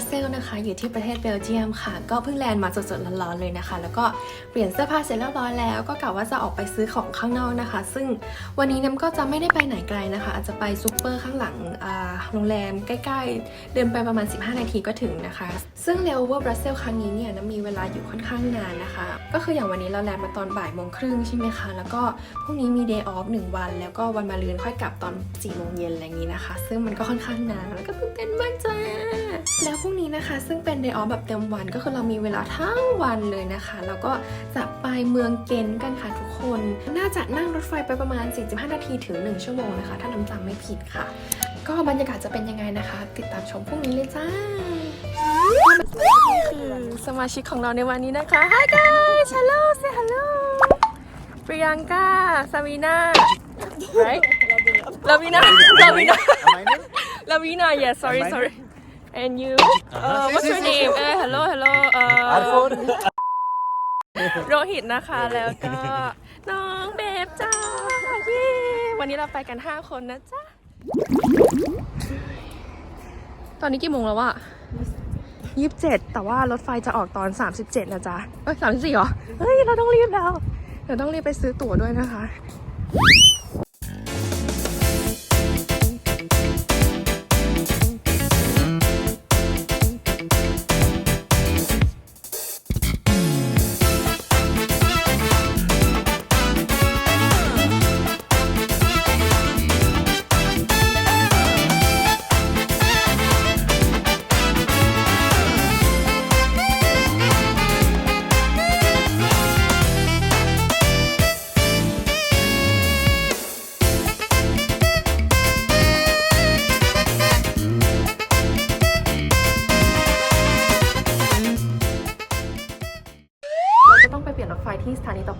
บราซิลนะคะ อยู่ที่ประเทศเบลเยียมค่ะ ก็เพิ่งแลนด์มาสดๆร้อนๆเลยนะคะ แล้วก็เปลี่ยนเสื้อผ้าเสร็จเรียบร้อยแล้วก็กะว่าจะออกไปซื้อของข้างนอกนะคะ ซึ่งวันนี้น้ำก็จะไม่ได้ไปไหนไกลนะคะ อาจจะไปซูเปอร์ข้างหลังโรงแรมใกล้ๆ เดินไปประมาณ 15 นาทีก็ถึงนะคะ ซึ่งเลเวอร์บราซิลครั้งนี้เนี่ยน้ำมีเวลาอยู่ค่อนข้างนานนะคะ ก็คืออย่างวันนี้เราแลนด์มาตอนบ่ายโมงครึ่งใช่ไหมคะ แล้วก็พรุ่งนี้มี day off หนึ่งวัน แล้วก็วันมาเรือนค่อยกลับตอน4โมงเย็นอะไรอย่างนี้นะคะ ซึ่งมันก็ค่อนข้างนานแล้วก็ตื่นเต้นมากจ้าแล้วพรุ่งนี้นะคะ ซึ่งเป็น day off แบบเต็มวันก็คือเรามีเวลาทั้งวันเลยนะคะ แล้วก็จะไปเมืองเกนต์กันค่ะทุกคน น่าจะนั่งรถไฟไปประมาณ 45 นาทีถึง 1 ชั่วโมงนะคะ ถ้าน้ำจำไม่ผิดค่ะ ก็บรรยากาศจะเป็นยังไงนะคะ ติดตามชมพรุ่งนี้เลยจ้าคือสมาชิกของเราในวันนี้นะคะ Hi guys hello say hello ปริยังกาซาวีนา right ลาวีนาลาวีนาลาวีนา yes sorry sorry and you uh, what's your name เออ hello hello เอ่อ โรหิตนะคะ แล้วก็น้องเบบจ้าเย้วันนี้เราไปกัน 5 คนนะจ๊ะ ตอนนี้กี่โมงแล้วอะยี่สิบเจ็ดแต่ว่ารถไฟจะออกตอน 37 นะจ๊ะ เอ้ยสามสิบสี่เหรอ เฮ้ย เราต้องรีบแล้ว เดี๋ยวต้องรีบไปซื้อตั๋วด้วยนะคะ ถ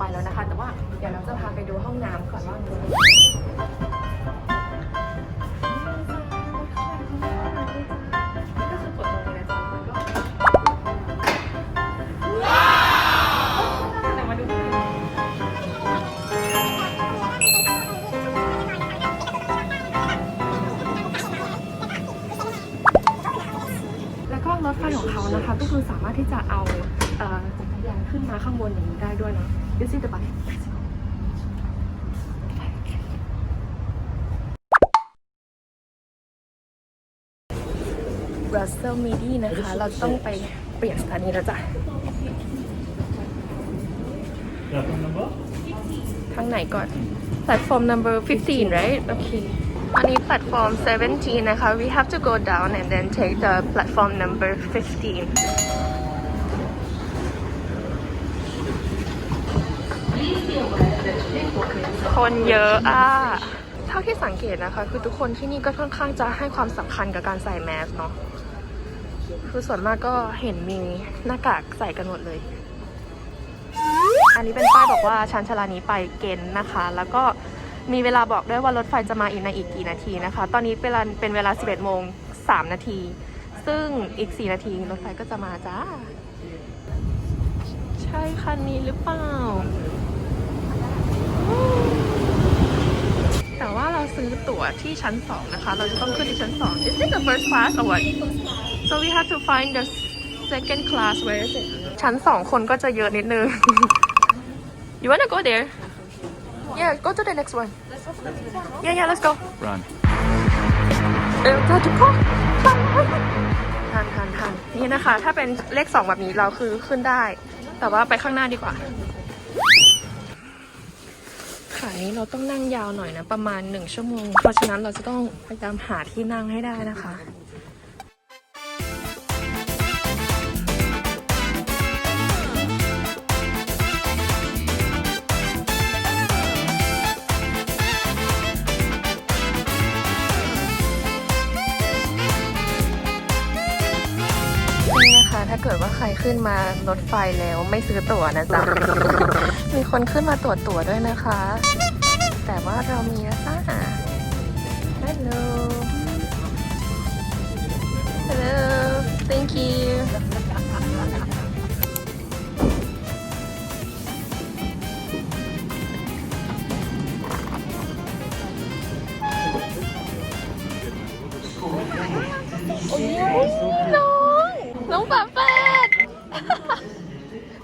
Russell Midi นะคะ เราต้องไปเปลี่ยนสถานีแล้วจ้ะทางไหนก่อน platform number 15 right okay อันนี้ platform 17 นะคะ we have to go down and then take the platform number 15 คนเยอะอะ เท่าที่สังเกตนะคะ คือทุกคนที่นี่ก็ค่อนข้างจะให้ความสำคัญกับการใส่แมสเนาะ คือส่วนมากก็เห็นมีหน้ากากใส่กันหมดเลย อันนี้เป็นป้ายบอกว่าชันชลานี้ไปเกณฑ์นะคะ แล้วก็มีเวลาบอกด้วยว่ารถไฟจะมาอีกในอีกกี่นาทีนะคะ ตอนนี้เวลาเป็นเวลา 11โมง3นาที ซึ่งอีก 4 นาทีรถไฟก็จะมาจ้า ใช่คันนี้หรือเปล่า แต่ว่าเราซื้อตั๋วที่ชั้น 2 นะคะ เราจะต้องขึ้นที่ชั้น 2 Is it the first class or what so we have to find the second class where is it ชั้น2คนก็จะเยอะนิดนึง you wanna go there yeah go to the next one yeah yeah let's go Run. เออจ้าทุกคนทันทันทันทันนี่นะคะ ถ้าเป็นเลข2แบบนี้เราคือขึ้นได้ แต่ว่าไปข้างหน้าดีกว่าขานี้เราต้องนั่งยาวหน่อยนะ ประมาณ1ชั่วโมง เพราะฉะนั้นเราจะต้องพยายามหาที่นั่งให้ได้นะคะ นี่นะคะ ถ้าเกิดว่าใครขึ้นมารถไฟแล้วไม่ซื้อตั๋วนะจ๊ะ มีคนขึ้นมาตรวจตั๋วด้วยนะคะ แต่ว่าเรามีนะจ๊ะ Hello Hello Thank you โอ้ยน้อ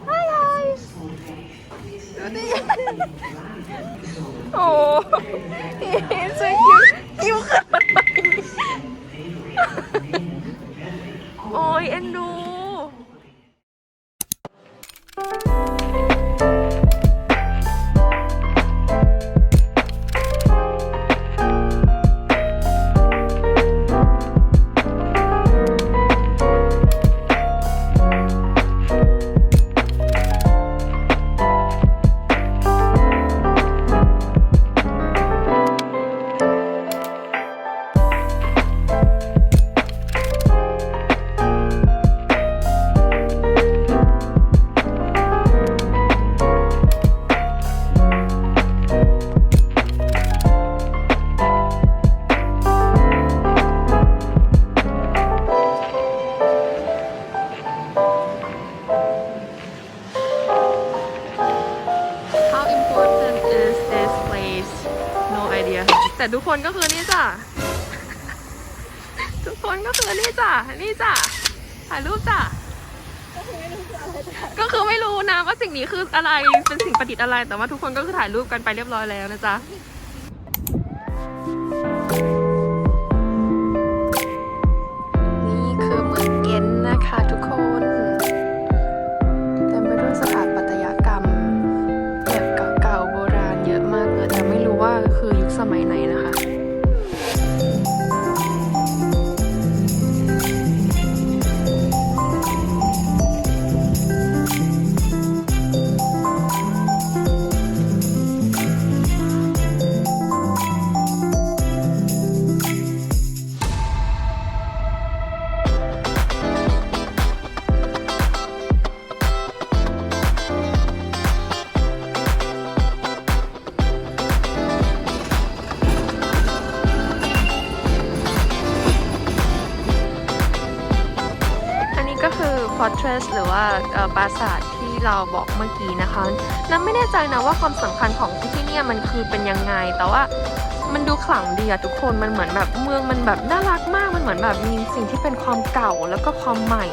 Hi, hi! oh, it's so. Cute ก็คือไม่รู้นะว่าสิ่งนี้คืออะไรเป็นสิ่งประดิษฐ์อะไร แต่ว่าทุกคนก็คือถ่ายรูปกันไปเรียบร้อยแล้วนะจ๊ะ ปราสาทที่เราบอกเมื่อกี้นะคะน้ำไม่แน่ใจนะว่าความสำคัญของที่เนี่มันคือเป็นยังไง แต่ว่ามันดูขลังดีอะทุกคน มันเหมือนแบบเมืองมันแบบน่ารักมาก มันเหมือนแบบมีสิ่งที่เป็นความเก่าแล้วก็ความใหม่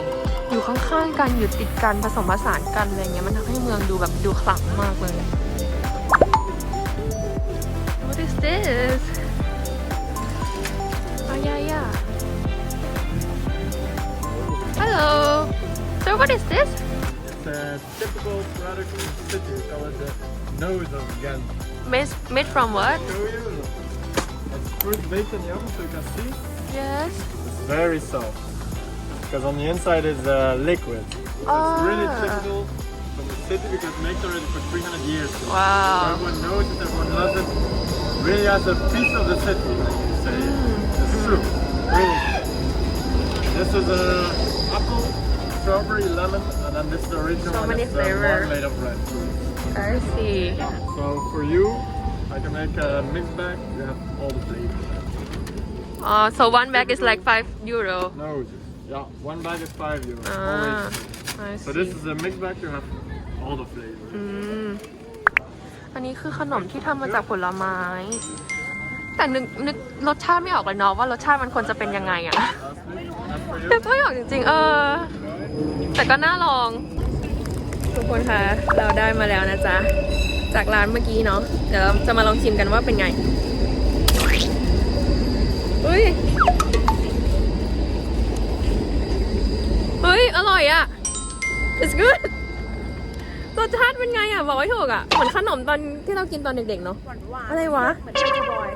อยู่ข้างๆกัน อยู่ติดกัน ผสมผสานกันอะไรเงี้ย มันทำให้เมืองดูแบบดูขลังมากเลย What is this? Oh yeah yeah Hello So what is this? It's a typical product of the city. We call it the nose of Ghent. Made, made from what? Show you. It's first baked in the oven so you can see. Yes It's very soft. Because on the inside is uh, liquid. It's really Ah. typical from the city because it makes already for 300 years. So Wow Everyone knows it, everyone loves it. Really has a piece of the city, like you say. It's true. Really. This is a strawberry, lemon, and then this is the original So one. many it's, uh, flavor. marmalade of red fruit. I see So for you, I can make a mixed bag. You have all the flavors. uh, So one bag is like 5 euro No, yeah, one bag is five euros. Ah always. I So this see is a mixed bag. You have all the flavors. อืมอันนี้คือขนมที่ทำมาจากผลไม้ แต่นึกนึกรสชาติไม่ออกเลยเนาะว่ารสชาติมันควรจะเป็นยังไงอะ Last week, that's for you. นึกไม่ออกจริงๆ เออ แต่ก็น่าลอง ทุกคนคะเราได้มาแล้วนะจ๊ะ จากร้านเมื่อกี้เนาะเดี๋ยวเราจะมาลองชิมกันว่าเป็นไงอุ้ยเฮ้ย อร่อยอะ it's good รสชาติเป็นไงอะบอกไม่ถูกอะเหมือนขนมตอนที่เรากินตอนเด็กๆเนาะอะไรวะ เหมือนเป็นบอย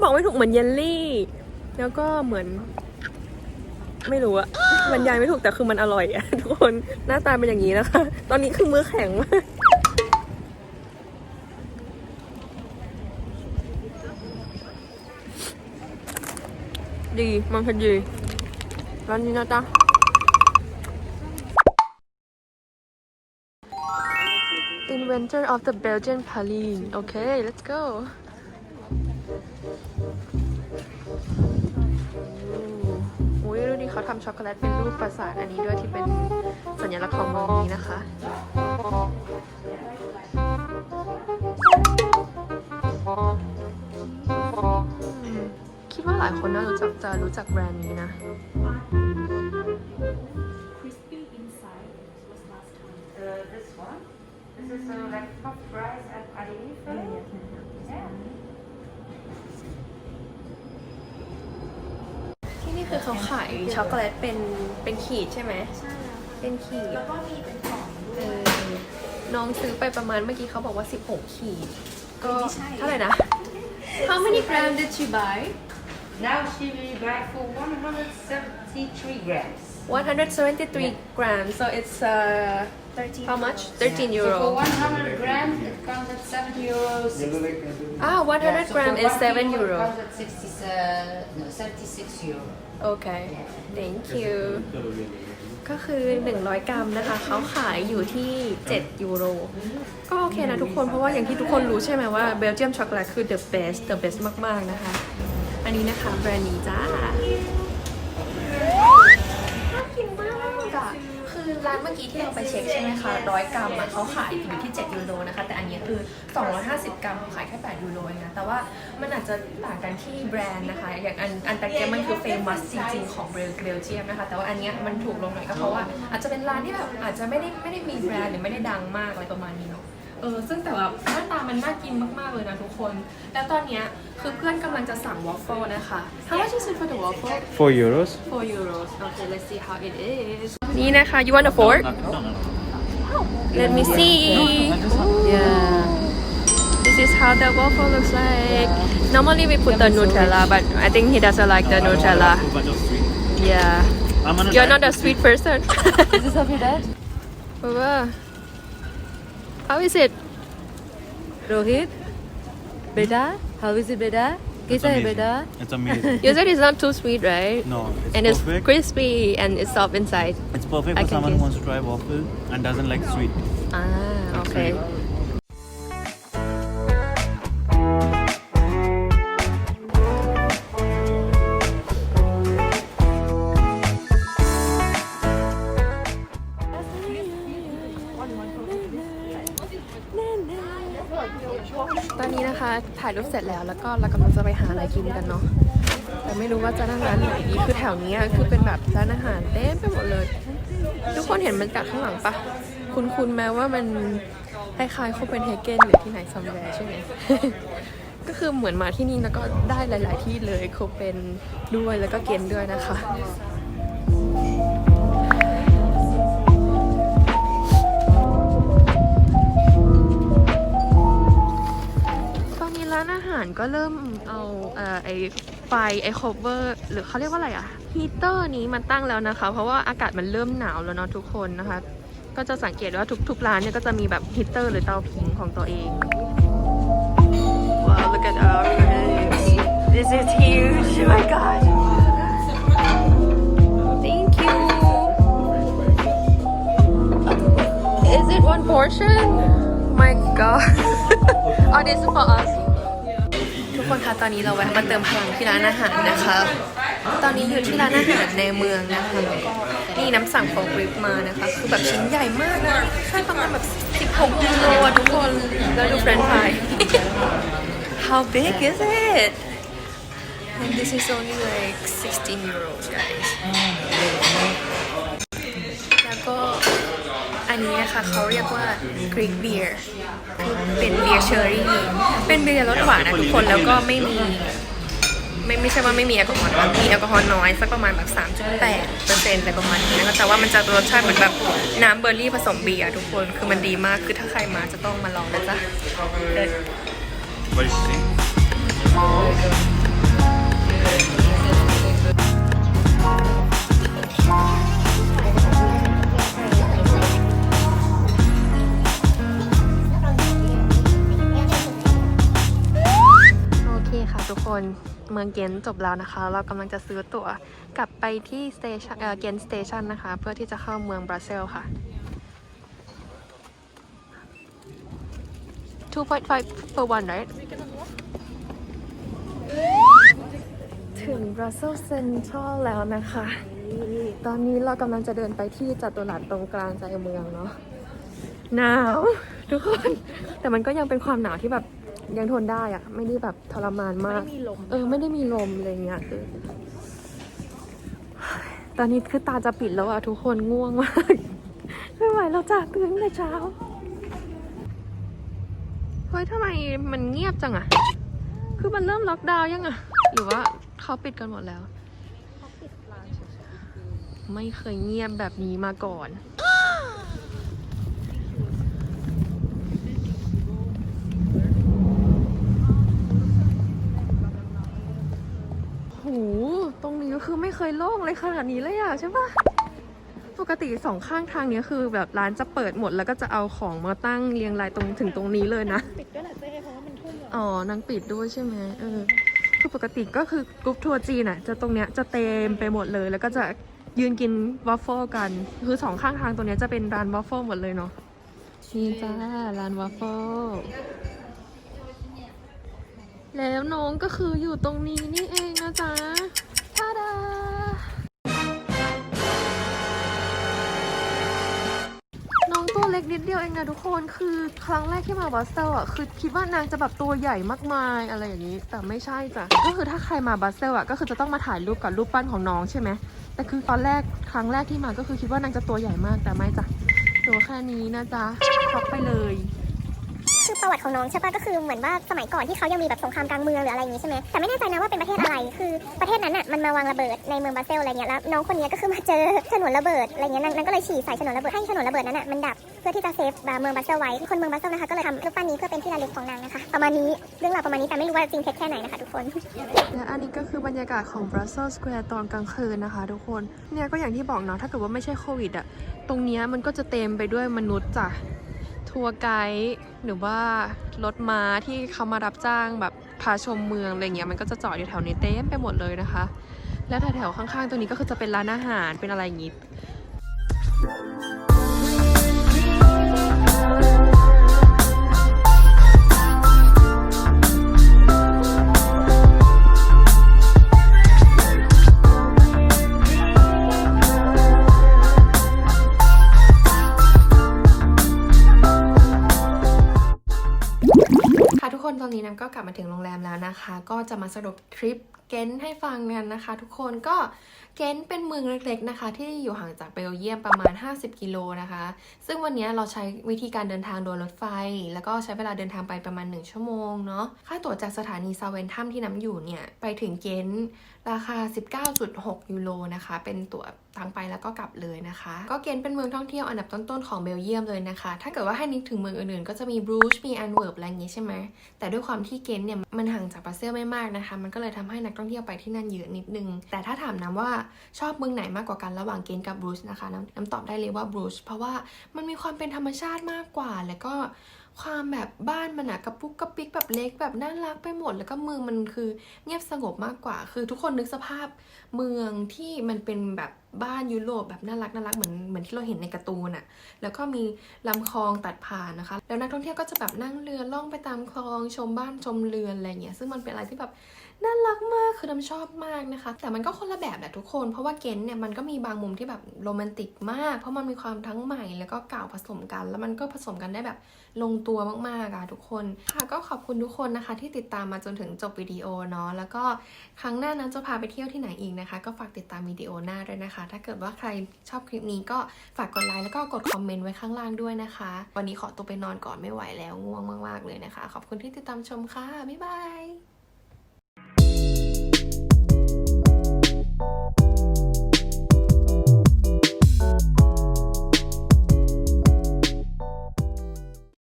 บอกไม่ถูกเหมือนเยลลี่ แล้วก็เหมือน ไม่รู้อะบรรยายไม่ถูกแต่คือมันอร่อยอะทุกคนหน้าตาเป็นอย่างนี้นะคะ ตอนนี้คือมือแข็งมากดีมันคือดีร้านนี้นะจ๊ะ Inventor of the Belgian praline Okay let's go อุ้ยดู เขาทำช็อกโกแลตเป็นรูปปราสาทอันนี้ด้วยที่เป็นสัญลักษณ์ของเมืองนี้นะคะคิดว่าหลายคนน่ารู้จักจะรู้จักแบรนด์นี้นะออ this this one เขาขายช็อกโกแลตเป็นเป็นขีดใช่ไหม ใช่แล้วเป็นขีด แล้วก็มีเป็นกล่องด้เอวย อ น้องซื้อไปประมาณเมื่อกี้เขาบอกว่า 16 ขีด ก็ไม่ใช่ เท่าไหร่นะ How many grams did she buy Now she will buy for 173 grams. 173 grams so it's uh 13 how much 13 So for euro 100 grams, it comes at 7 euros. ah 100 Yeah, so gram for is one 7 kilo, euro It comes at 60, uh, no, 76 euro. okay thank you ก็คือ 100 กรัมนะคะ เขาขายอยู่ที่ 7 ยูโร ก็โอเคนะทุกคน เพราะว่าอย่างที่ทุกคนรู้ใช่ไหมว่าเบลเจียมช็อกโกแลตคือ the best the best มาก ๆ นะคะ อันนี้นะคะ แบรนด์นี้จ้า ร้านเมื่อกี้ที่เราไปเช็คใช่ไหมคะร้อยกรัมอะเขาขายอยู่ที่ 7 ยูโรนะคะ แต่อันนี้คือ 250 กรัมเขาขายแค่ 8 ยูโรเองนะแต่ว่ามันอาจจะต่างกันที่แบรนด์นะคะ อย่างอันอันตะเกียบมันคือเฟมัสจริงๆของเบลเบลเจียมนะคะ แต่ว่าอันเนี้ยมันถูกลงหน่อยก็เพราะว่าอาจจะเป็นร้านที่แบบอาจจะไม่ได้ไม่ได้มีแบรนด์หรือไม่ได้ดังมากอะไรประมาณนี้ เนาะเออซึ่งแต่ว่าหน้าตามันน่ากินมากๆเลยนะทุกคน แล้วตอนเนี้ยคือเพื่อนกำลังจะสั่งวอฟเฟิลนะคะ How much is it for the waffle? 4 euros. 4 euros. Okay, let's see how it is. นี่นะคะ you want a fork? Let me see. Yeah. This is how the waffle looks like. Normally we put the Nutella, but I think he doesn't like the Nutella. Yeah. I'm gonna You're not a sweet person. Is this of your dad? Baba, how is it? Rohit? Beta? How is it, beta? Kaisa hai, beta? It's amazing. You said it's not too sweet, right? No, it's And it's crispy and it's soft inside. It's perfect I for someone who wants to try waffle and doesn't like sweet. Ah, okay. ตอนนี้นะคะถ่ายรูปเสร็จแล้วแล้วก็เรากำลังจะไปหาอะไรกินกันเนาะแต่ไม่รู้ว่าจะนั่งร้านไหนดีคือแถวนี้คือเป็นแบบร้านอาหารเต็มไปหมดเลย ทุกคนเห็นมันจากข้างหลังปะคุณคุณแม้ว่ามันคล้ายๆโคเปนเฮเกนหรือที่ไหนซัมแวร์ใช่ไหมก็คือเหมือนมาที่นี่แล้วก็ได้หลาย ๆ ที่เลยโคเปนด้วยแล้วก็เกนด้วยนะคะานอาหารก็เริ่มเอาเอ่อไอไฟไอโคเวอร์หรือเขาเรียกว่าอะไรอะฮีเตอร์นี้มาตั้งแล้วนะคะ เพราะว่าอากาศมันเริ่มหนาวแล้วเนาะทุกคนนะคะ ก็จะสังเกตว่าทุกๆร้านเนี่ยก็จะมีแบบฮีเตอร์หรือเตาผิงของตัวเอง Wow look at our place This is huge oh my god Thank you Is it one portion my god Oh this is for us คนคะตอนนี้เราแวะมาเติมพลังที่ร้านอาหารนะคะ ตอนนี้อยู่ที่ร้านอาหารในเมืองนะคะแล้วก็นี่น้ำสั่งของกริปมานะคะ คือแบบชิ้นใหญ่มากนะใช่ประมาณแบบ16กิโลอะทุกคนแล้วดูเฟรนช์ฟราย How big is it and this is only like 16 euros guys แล้วก็ นี้นะคะเขาเรียกว่า Greek beer คือเป็นเบียร์เชอรี่เป็นเบียร์รสหวานนะทุกคนแล้วก็ไม่มีไม่ไม่ใช่ว่าไม่มีแอลกอฮอล์มีแอลกอฮอล์น้อยสักประมาณแบบ 3.8เปอร์เซ็นต์อะไรประมาณนี้นะคะแต่ว่ามันจะรสชาติเหมือนแบบน้ำเบอร์รี่ผสมเบียร์ทุกคนคือมันดีมากคือถ้าใครมาจะต้องมาลองนะจ๊ะเดิน เมืองเกนจบแล้วนะคะ เรากำลังจะซื้อตั๋วกลับไปที่สเตชันเกนสเตชันนะคะ เพื่อที่จะเข้าเมืองบรัสเซลค่ะ 2.5 per one right ถึงบรัสเซลเซ็นทรัลแล้วนะคะ ตอนนี้เรากำลังจะเดินไปที่จัตุรัสตรงกลางใจเมืองเนาะหนาว ทุกคน แต่มันก็ยังเป็นความหนาวที่แบบ ยังทนได้อะไม่ได้แบบทรมานมากไม่มีลมเออ ไม่ได้มีลมอะไรเงี้ยคือตอนนี้คือตาจะปิดแล้วอะทุกคนง่วงมากไม่ไหวเราจากตื่นตั้งแต่เช้าเฮ้ยทำไมมันเงียบจังอะคือมันเริ่มล็อกดาวน์ยังอะหรือว่าเขาปิดกันหมดแล้วเขาปิดร้านไม่เคยเงียบแบบนี้มาก่อน หตรงนี้ก็คือไม่เคยโล่งเลยขนาดนี้เลยอะใช่ปะปกติสองข้างทางเนี้ยคือแบบร้านจะเปิดหมดแล้วก็จะเอาของมาตั้งเรียงรายตรงถึงตรงนี้เลยนะ ปิดด้วยแหละเจ๊เพราะว่ามันทุ่มแล้วอ๋อนางปิดด้วยใช่ไหมเออ คือปกติก็คือกรุ๊ปทัวร์จีนอะจะตรงเนี้ยจะเต็มไปหมดเลย แล้วก็จะยืนกินวัฟเฟิลกัน คือสองข้างทางตรงเนี้ยจะเป็นร้านวัฟเฟิลหมดเลยเนาะนี่จ้าร้านวัฟเฟิล แล้วน้องก็คืออยู่ตรงนี้นี่เองนะจ๊ะทาดาน้องตัวเล็กนิดเดียวเองนะทุกคน คือครั้งแรกที่มาบัสเซลอะ คือคิดว่านางจะแบบตัวใหญ่มากมายอะไรอย่างนี้ แต่ไม่ใช่จ้ะ ก็คือถ้าใครมาบัสเซลอะ ก็คือจะต้องมาถ่ายรูปกับรูปปั้นของน้องใช่ไหม แต่คือตอนแรกครั้งแรกที่มาก็คือคิดว่านางจะตัวใหญ่มากแต่ไม่จ้ะ ตัวแค่นี้นะจ๊ะพับไปเลย คือประวัติของน้องใช่ปะก็คือเหมือนว่าสมัยก่อนที่เขายังมีแบบสงครามกลางเมืองหรืออะไรอย่างงี้ใช่ไหมแต่ไม่แน่ใจนะว่าเป็นประเทศอะไร คือประเทศนั้นอะมันมาวางระเบิดในเมืองบาเซลอะไรเงี้ยแล้วน้องคนนี้ก็คือมาเจอฉนวนระเบิดอะไรเงี้ยนางนก็เลยฉี่ใส่ฉนวนระเบิดให้ฉนวนระเบิดนั้นอะมันดับเพื่อที่จะเซฟเมืองบาเซลไว้คนเมืองบาเซลนะคะก็เลยทำรูปปั้นนี้เพื่อเป็นที่ระลึกของนางนะคะประมาณนี้เรื่องราวประมาณนี้แต่ไม่รู้ว่าจริงเท็จแค่ไหนนะคะทุกคนและอันนี้ก็คือบรรยากาศของ Brussels Square ตอนกลางคืนนะคะ ทุกคนเนี่ยก็อย่างที่บอกเนาะถ้าเกิดว่าไม่ใช่โควิดอะตรงเนี้ยมันก็จะเต็มไปด้วยมนุษย์จ้ะ ทัวร์ไกด์หรือว่ารถม้าที่เขามารับจ้างแบบพาชมเมืองอะไรเงี้ยมันก็จะจอดอยู่แถวนี้เต็มไปหมดเลยนะคะ แล้วแถวๆข้างๆตรงนี้ก็คือจะเป็นร้านอาหารเป็นอะไรอย่างงี้ ตอนนี้น้ำก็กลับมาถึงโรงแรมแล้วนะคะ ก็จะมาสรุปทริปเกนให้ฟังกันนะคะ ทุกคนก็เกนเป็นเมืองเล็กๆนะคะ ที่อยู่ห่างจากเบลเยียมประมาณ 50 กิโลนะคะ ซึ่งวันนี้เราใช้วิธีการเดินทางโดยรถไฟ แล้วก็ใช้เวลาเดินทางไปประมาณ 1 ชั่วโมงเนาะค่าตั๋วจากสถานีซาเวนทัมที่น้ำอยู่เนี่ยไปถึงเกนราคา 19.6 ยูโรนะคะ เป็นตั๋วทางไปแล้วก็กลับเลยนะคะ ก็เกนเป็นเมืองท่องเที่ยวอันดับต้นๆของเบลเยียมเลยนะคะ ถ้าเกิดว่าให้นึกถึงเมืองอื่นๆ ก็จะมีบรูชมีแอนเวิร์ปอะไรอย่างงี้ใช่ไหมแต่ด้วยความที่เกนเนี่ยมันห่างจากบรัสเซลไม่มากนะคะ มันก็เลยทำให้นักท่องเที่ยวไปที่นั่นเยอะนิดนึง แต่ถ้าถามน้ำว่าชอบเมืองไหนมากกว่ากันระหว่างเกนกับบรูชนะคะน้ำน้ำตอบได้เลยว่าบรูชเพราะว่ามันมีความเป็นธรรมชาติมากกว่า แล้วก็ความแบบบ้านมันอะกระปุกกระปิกแบบเล็กแบบน่ารักไปหมด แล้วก็เมืองมันคือเงียบสงบมากกว่า คือทุกคนนึกสภาพเมืองที่มันเป็นแบบบ้านยุโรปแบบน่ารักน่ารักเหมือนเหมือนที่เราเห็นในการ์ตูนอะแล้วก็มีลำคลองตัดผ่านนะคะ แล้วนักท่องเที่ยวก็จะแบบนั่งเรือล่องไปตามคลองชมบ้านชมเรือนอะไรเงี้ยซึ่งมันเป็นอะไรที่แบบ น่ารักมากคือน้ำชอบมากนะคะ แต่มันก็คนละแบบแหละทุกคน เพราะว่าเกนเนี่ยมันก็มีบางมุมที่แบบโรแมนติกมาก เพราะมันมีความทั้งใหม่แล้วก็เก่าผสมกัน แล้วมันก็ผสมกันได้แบบลงตัวมากๆอะทุกคนค่ะก็ขอบคุณทุกคนนะคะ ที่ติดตามมาจนถึงจบวิดีโอเนาะแล้วก็ครั้งหน้านั้นจะพาไปเที่ยวที่ไหนอีกนะคะ ก็ฝากติดตามวิดีโอหน้าด้วยนะคะ ถ้าเกิดว่าใครชอบคลิปนี้ก็ฝากกดไลค์แล้วก็กดคอมเมนต์ไว้ข้างล่างด้วยนะคะ วันนี้ขอตัวไปนอนก่อนไม่ไหวแล้วง่วงมากๆเลยนะคะ ขอบคุณที่ติดตามชมค่ะบ๊ายบาย